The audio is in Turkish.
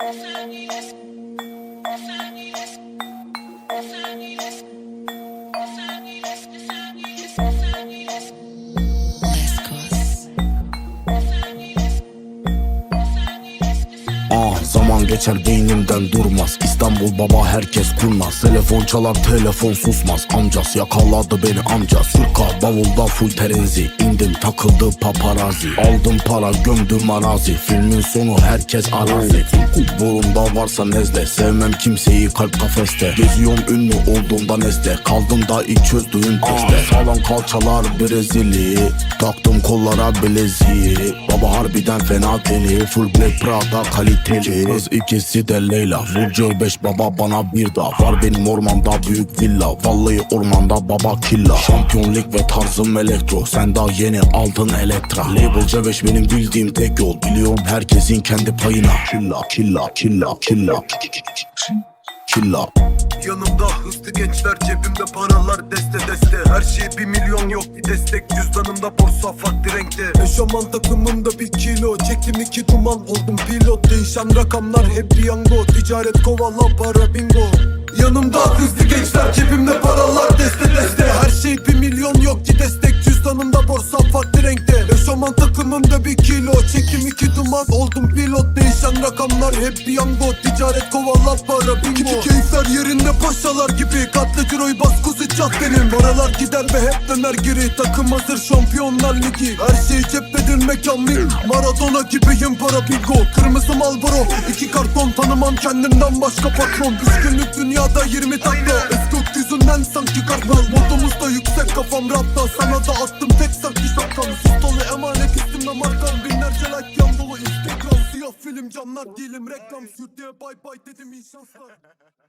Yes, yes, Ah zaman geçer beynimden durmaz. İstanbul baba herkes kurnaz. Telefon çalar telefon susmaz. Amcas yakaladı beni amca. Sırka bavulda full terenzi. İndim takıldı paparazi Aldım para gömdüm arazi. Filmin sonu herkes arazi. Burunda varsa nezle. Sevmem kimseyi kalp kafeste. Geziyorum ünlü olduğumda nesle Kaldım da ilk çözdüğüm testte Sağlam kalçalar Brezili Taktım kollara bileziği Baba harbiden fena deli Full black Prada Kız ikisi de Leyla. Burcu 5 baba bana bir daha. Var benim ormanda büyük villa. Vallahi ormanda baba killa. Şampiyonluk ve tarzım elektro. Sen daha yeni aldın elektra. Label C5 benim bildiğim tek yol. Biliyorum herkesin kendi payına. Killa killa killa killa Killa Yanımda hızlı gençler cebimde paralar deste deste. Her şey bir milyon yok bir destek. Cüzdanımda borsa farklı renkte. Eşofman takımımda bir kilo Çektim iki duman. Oldum pilot Değişen rakamlar hep piyango Ticaret kovala para bingo. Yanımda hızlı gençler cebimde paralar deste deste. Her şey bir milyon yok ki destek. Cüzdanımda borsa farklı renkte Eşofman takımımda bir kilo. Çektim iki duman oldum pilot. Değişen rakamlar hep piyango Ticaret kovala para bingo. Keyifler yerinde paşalar gibi. Katlı ciroyu bas kuzu caddenin Paralar gider ve hep döner geri. Takım hazır şampiyonlar ligi. Her şey ceptedir mekan mil Maradona gibiyim para bingo Kırmızı Marlboro. İki karton tanımam kendimden başka patron. Üç günlük dünyada 20 takla. Eskok yüzünden sanki kartal Modumuzda yüksek kafam rapta Sana da attım tek sanki şapkam film camlar değilim. Reklam Sürdüğe bay bay dedim iyi şanslar